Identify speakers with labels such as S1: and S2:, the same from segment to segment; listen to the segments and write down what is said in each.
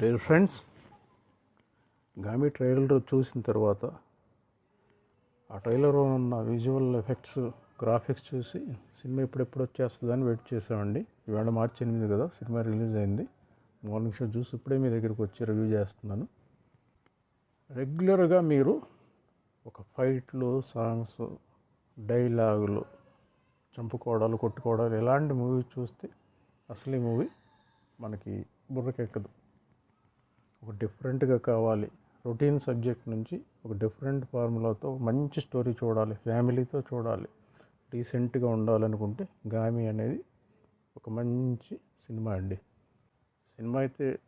S1: Dear friends Gaami trailer చూసిన తర్వాత ఆ ట్రైలర్లో ఉన్న విజువల్ ఎఫెక్ట్స్ గ్రాఫిక్స్ చూసి సినిమా ఎప్పుడెప్పుడు వచ్చేస్తుందని వెయిట్ చేసామండి ఇవాళ మార్చి ఎనిమిది కదా సినిమా రిలీజ్ అయింది మార్నింగ్ షో చూసి ఇప్పుడే మీ దగ్గరికి వచ్చి రివ్యూ చేస్తున్నాను రెగ్యులర్గా మీరు ఒక ఫైట్లు సాంగ్స్ డైలాగులు చంపుకోవడాలు కొట్టుకోవడాలు ఎలాంటి మూవీ చూస్తే అసలు ఈ మూవీ మనకి బుర్రకెక్కదు. ఒక డిఫరెంట్గా కావాలి. రొటీన్ సబ్జెక్ట్ నుంచి ఒక డిఫరెంట్ ఫార్ములాతో మంచి స్టోరీ చూడాలి. ఫ్యామిలీతో చూడాలి. రీసెంట్గా ఉండాలనుకుంటే గామి అనేది ఒక మంచి సినిమా అండి. సినిమా అయితే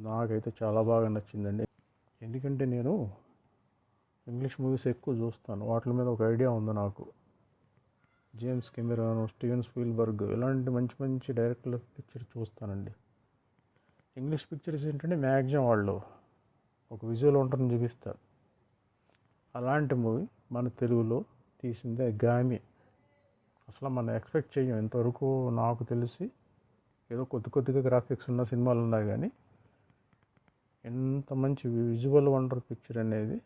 S1: నాకైతే చాలా బాగా నచ్చిందండి. ఎందుకంటే నేను ఇంగ్లీష్ మూవీస్ ఎక్కువ చూస్తాను. వాటి మీద ఒక ఐడియా ఉంది నాకు. జేమ్స్ కెమెరాను స్టీవెన్ స్పీల్బర్గ్ ఇలాంటి మంచి మంచి డైరెక్టర్ల పిక్చర్ చూస్తానండి. ఇంగ్లీష్ పిక్చర్స్ ఏంటంటే మ్యాక్సిమం వాళ్ళు ఒక విజువల్ ఉంటుందని చూపిస్తారు. అలాంటి మూవీ మన తెలుగులో తీసిందే గామి. అసలు మనం ఎక్స్పెక్ట్ చేయం ఇంతవరకు నాకు తెలిసి ఏదో కొద్ది కొద్దిగా గ్రాఫిక్స్ ఉన్న సినిమాలు ఉన్నాయి కానీ ఎంత మంచి విజువల్ వండర్ పిక్చర్ అనేది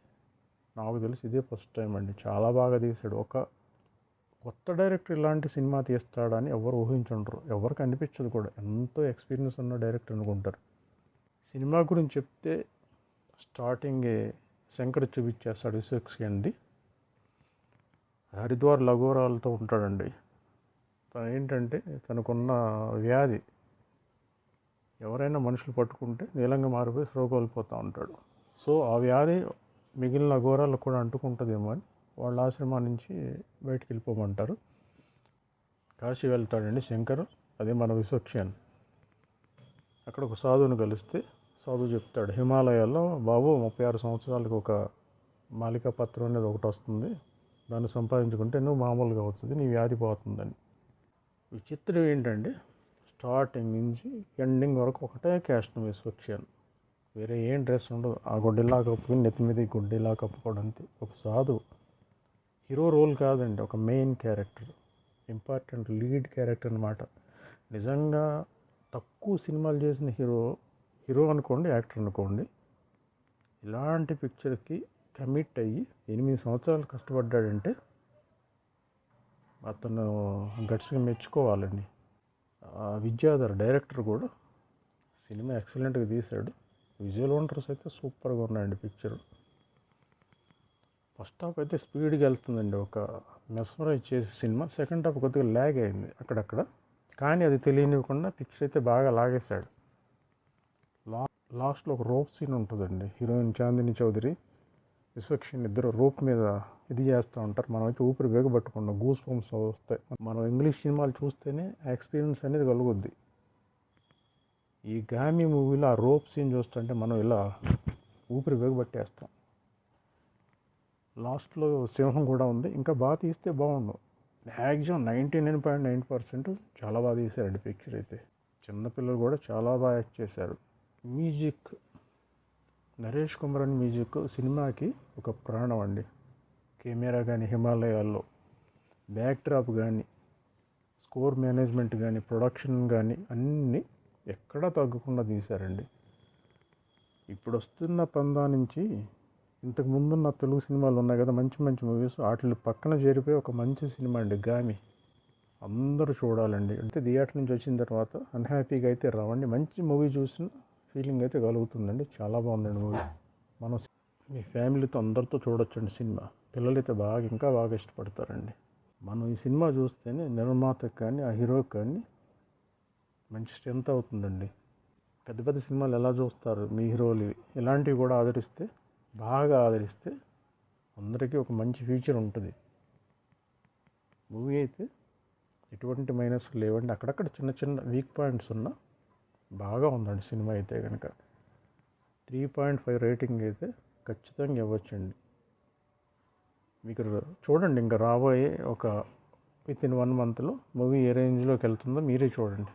S1: నాకు తెలిసి ఇదే ఫస్ట్ టైం అండి. చాలా బాగా తీశాడు. ఒక కొత్త డైరెక్టర్ ఇలాంటి సినిమా తీస్తాడని ఎవరు ఊహించుండరు. ఎవరికి అనిపించదు కూడా. ఎంతో ఎక్స్పీరియన్స్ ఉన్న డైరెక్టర్ అనుకుంటారు. సినిమా గురించి చెప్తే స్టార్టింగ్ శంకర్ చూపించేస్తాడు విశ్వక్స్కి అండి. హరిద్వార్ లఘోరాలతో ఉంటాడండి. తను ఏంటంటే తనకున్న వ్యాధి. ఎవరైనా మనుషులు పట్టుకుంటే నీలంగా మారిపోయి స్లో కోల్పోతూ ఉంటాడు. సో ఆ వ్యాధి మిగిలిన ఘోరాలకు కూడా అంటుకుంటుందేమో అని వాళ్ళ ఆశ్రమం నుంచి బయటికి వెళ్ళిపోమంటారు. కాశీ వెళ్తాడండి శంకర్ అదే మన విశ్వక్షన్ అక్కడ ఒక సాధువుని కలిస్తే సాధువు చెప్తాడు హిమాలయాల్లో బాబు ముప్పై ఆరు సంవత్సరాలకు ఒక మాలికా పత్రం అనేది ఒకటి వస్తుంది. దాన్ని సంపాదించుకుంటే నువ్వు మామూలుగా అవుతుంది నీ వ్యాధి పోతుందని. విచిత్రం ఏంటంటే స్టార్టింగ్ నుంచి ఎండింగ్ వరకు ఒకటే క్యాస్ట్ విశ్వక్షన్ వేరే ఏం డ్రెస్ ఉండదు. ఆ గుడ్డిలా కప్పుకుని నెత్తి మీద ఈ గుడ్డిలా కప్పుకోవడం అంతే. ఒక సాధువు. హీరో రోల్ కాదండి ఒక main character important lead character అనమాట నిజంగా తక్కువ సినిమాలు చేసిన హీరో హీరో అనుకోండి యాక్టర్ అనుకోండి ఇలాంటి పిక్చర్కి కమిట్ అయ్యి ఎనిమిది సంవత్సరాలు కష్టపడ్డాడంటే అతను గట్స్గా మెచ్చుకోవాలండి. విద్యాధర్ డైరెక్టర్ కూడా సినిమా ఎక్సలెంట్గా తీశాడు. విజువల్ వండర్స్ అయితే సూపర్గా ఉన్నాయండి పిక్చర్. ఫస్ట్ హాఫ్ అయితే స్పీడ్గా వెళ్తుందండి. ఒక మెస్మరైజ్ చేసే సినిమా. సెకండ్ హాఫ్ కొద్దిగా ల్యాగ్ అయింది అక్కడక్కడ. కానీ అది తెలియనివ్వకుండా పిక్చర్ అయితే బాగా లాగేశాడు. లా లాస్ట్లో ఒక రోప్ సీన్ ఉంటుందండి. హీరోయిన్ చాందిని చౌదరి విశ్వక్షన్ ఇద్దరు రోప్ మీద ఇది చేస్తూ ఉంటారు. మనమైతే ఊపిరి వేగబట్టుకుండా గూస్ ఫోమ్స్ వస్తాయి. మనం ఇంగ్లీష్ సినిమాలు చూస్తేనే ఆ ఎక్స్పీరియన్స్ అనేది కలుగుద్ది. ఈ గామి మూవీలో ఆ రోప్ సీన్ చూస్తుంటే మనం ఇలా ఊపిరి వేగబట్టేస్తాం లాస్ట్లో సింహం కూడా ఉంది. ఇంకా బాగా తీస్తే బాగుండు. Maximum ninety nine point nine percent చాలా బాగా తీశారండి పిక్చర్ అయితే. చిన్నపిల్లలు కూడా చాలా బాగా యాక్ట్ చేశారు. మ్యూజిక్ నరేష్ కుమారన్ మ్యూజిక్ సినిమాకి ఒక ప్రాణం అండి. కెమెరా కానీ హిమాలయాల్లో బ్యాక్ డ్రాప్ కానీ స్కోర్ మేనేజ్మెంట్ కానీ ప్రొడక్షన్ కానీ అన్నీ ఎక్కడా తగ్గకుండా తీశారండి. ఇప్పుడు వస్తున్న పందా నుంచి ఇంతకు ముందున్న తెలుగు సినిమాలు ఉన్నాయి కదా మంచి మంచి మూవీస్ వాటిని పక్కన చేరిపోయి ఒక మంచి సినిమా అండి గామి. అందరూ చూడాలండి. అంటే థియేటర్ నుంచి వచ్చిన తర్వాత అన్హ్యాపీగా అయితే రావండి. మంచి మూవీ చూసిన ఫీలింగ్ అయితే కలుగుతుందండి. చాలా బాగుందండి మూవీ మనం మీ ఫ్యామిలీతో అందరితో చూడొచ్చండి సినిమా. పిల్లలైతే బాగా ఇంకా బాగా ఇష్టపడతారండి. మనం ఈ సినిమా చూస్తేనే నిర్మాతకు కానీ ఆ హీరోకి కానీ మంచి స్ట్రెంత్ అవుతుందండి. పెద్ద పెద్ద సినిమాలు ఎలా చూస్తారు మీ హీరోలు ఇలాంటివి కూడా ఆదరిస్తే బాగా ఆదరిస్తే అందరికీ ఒక మంచి ఫ్యూచర్ ఉంటుంది. మూవీ అయితే ఎటువంటి మైనస్ లేవండి. అక్కడక్కడ చిన్న చిన్న వీక్ పాయింట్స్ ఉన్నా బాగా ఉందండి సినిమా అయితే కనుక త్రీ పాయింట్ ఫైవ్ రేటింగ్ అయితే ఖచ్చితంగా ఇవ్వచ్చండి. మీకు చూడండి ఇంకా రాబోయే ఒక విత్ ఇన్ వన్ మంత్లో మూవీ ఏ రేంజ్లోకి వెళ్తుందో మీరే చూడండి.